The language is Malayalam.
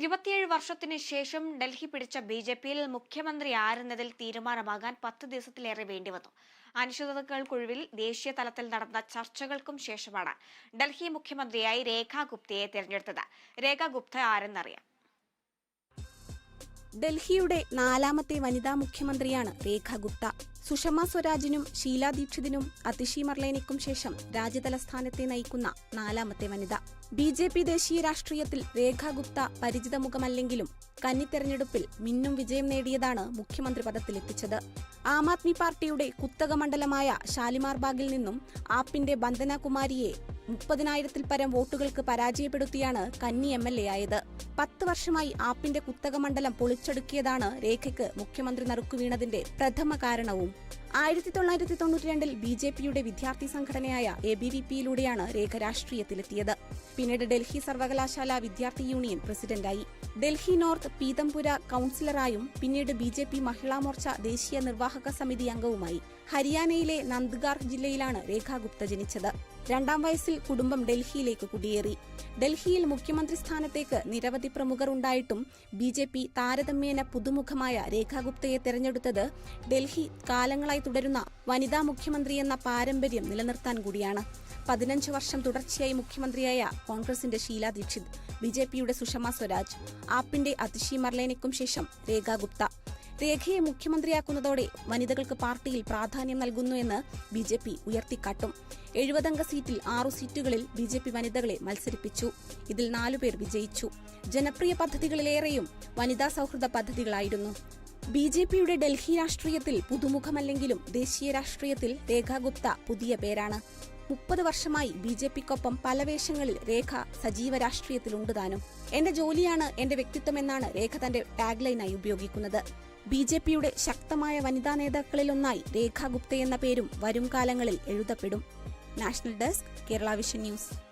ഇരുപത്തിയേഴ് വർഷത്തിന് ശേഷം ഡൽഹി പിടിച്ച ബി ജെ പിയിൽ മുഖ്യമന്ത്രി ആരെന്നതിൽ തീരുമാനമാകാൻ പത്ത് ദിവസത്തിലേറെ വേണ്ടിവന്നു. അനിശ്ചിതതകൾക്കൊഴിവിൽ ദേശീയ തലത്തിൽ നടന്ന ചർച്ചകൾക്കും ശേഷമാണ് ഡൽഹി മുഖ്യമന്ത്രിയായി രേഖാ ഗുപ്തയെ തിരഞ്ഞെടുത്തത്. രേഖാ ഗുപ്ത ആരെന്നറിയാം. ഡൽഹിയുടെ നാലാമത്തെ വനിതാ മുഖ്യമന്ത്രിയാണ് രേഖ ഗുപ്ത. സുഷമ സ്വരാജിനും ഷീലാ ദീക്ഷിതിനും അതിഷി മർലേനയ്ക്കും ശേഷം രാജ്യതലസ്ഥാനത്തെ നയിക്കുന്ന നാലാമത്തെ വനിത. ബി ജെ പി ദേശീയ രാഷ്ട്രീയത്തിൽ രേഖ ഗുപ്ത പരിചിത മുഖമല്ലെങ്കിലും കന്നി തെരഞ്ഞെടുപ്പിൽ മിന്നും വിജയം നേടിയതാണ് മുഖ്യമന്ത്രി പദത്തിലെത്തിച്ചത്. ആം ആദ്മി പാർട്ടിയുടെ കുത്തക മണ്ഡലമായ ഷാലിമാർ ബാഗിൽ നിന്നും ആപ്പിന്റെ ബന്ദന കുമാരിയെ മുപ്പതിനായിരത്തിൽ പരം വോട്ടുകൾക്ക് പരാജയപ്പെടുത്തിയാണ് കന്നി എം എൽ എ ആയത്. പത്ത് വർഷമായി ആപ്പിന്റെ കുത്തക മണ്ഡലം പൊളിച്ചടുക്കിയതാണ് രേഖയ്ക്ക് മുഖ്യമന്ത്രി നറുക്കുവീണതിന്റെ പ്രഥമ കാരണവും. ആയിരത്തി തൊള്ളായിരത്തി തൊണ്ണൂറ്റിരണ്ടിൽ ബി ജെ പിയുടെ വിദ്യാർത്ഥി സംഘടനയായ എ ബി വി പിയിലൂടെയാണ് രേഖ രാഷ്ട്രീയത്തിലെത്തിയത്. പിന്നീട് ഡൽഹി സർവകലാശാല വിദ്യാർത്ഥി യൂണിയൻ പ്രസിഡന്റായി. ഡൽഹി നോർത്ത് പീതംപുര കൌൺസിലറായും പിന്നീട് B J P Mahila Morcha ദേശീയ നിർവാഹക സമിതി അംഗവുമായി. ഹരിയാനയിലെ നന്ദ്ഗാർ ജില്ലയിലാണ് രേഖ ഗുപ്ത ജനിച്ചത്. രണ്ടാം വയസ്സിൽ കുടുംബം ഡൽഹിയിലേക്ക് കുടിയേറി. ഡൽഹിയിൽ മുഖ്യമന്ത്രി സ്ഥാനത്തേക്ക് നിരവധി പ്രമുഖർ ഉണ്ടായിട്ടും ബി ജെ പി താരതമ്യേന പുതുമുഖമായ രേഖാഗുപ്തയെ തെരഞ്ഞെടുത്തത് ഡൽഹി കാലങ്ങളായി തുടരുന്ന വനിതാ മുഖ്യമന്ത്രി എന്ന പാരമ്പര്യം നിലനിർത്താൻ കൂടിയാണ്. പതിനഞ്ച് വർഷം തുടർച്ചയായി മുഖ്യമന്ത്രിയായ കോൺഗ്രസിന്റെ ഷീലാ ദീക്ഷിത് ബി ജെ പിയുടെ സുഷമ സ്വരാജ് ആപ്പിന്റെ അതിഷി മർലേനയ്ക്കും ശേഷം രേഖാ ഗുപ്ത. രേഖയെ മുഖ്യമന്ത്രിയാക്കുന്നതോടെ വനിതകൾക്ക് പാർട്ടിയിൽ പ്രാധാന്യം നൽകുന്നു എന്ന് ബി ജെ പി ഉയർത്തിക്കാട്ടും. എഴുപതംഗ സീറ്റിൽ ആറു സീറ്റുകളിൽ ബി ജെ പി വനിതകളെ മത്സരിപ്പിച്ചു. ഇതിൽ നാലുപേർ വിജയിച്ചു. ജനപ്രിയ പദ്ധതികളിലേറെയും വനിതാ സൗഹൃദ പദ്ധതികളായിരുന്നു. ബി ജെ പിയുടെ ഡൽഹി രാഷ്ട്രീയത്തിൽ പുതുമുഖമല്ലെങ്കിലും ദേശീയ രാഷ്ട്രീയത്തിൽ രേഖാ ഗുപ്ത പുതിയ പേരാണ്. മുപ്പത് വർഷമായി ബി ജെ പിക്കൊപ്പം പല വേഷങ്ങളിൽ രേഖ സജീവ രാഷ്ട്രീയത്തിലുണ്ട് താനും. എന്റെ ജോലിയാണ് എന്റെ വ്യക്തിത്വം എന്നാണ് രേഖ തന്റെ ടാഗ്ലൈനായി ഉപയോഗിക്കുന്നത്. ബി ജെ പിയുടെ ശക്തമായ വനിതാ നേതാക്കളിലൊന്നായി രേഖ ഗുപ്ത എന്ന പേരും വരും കാലങ്ങളിൽ എഴുതപ്പെടും. National desk Kerala vision news.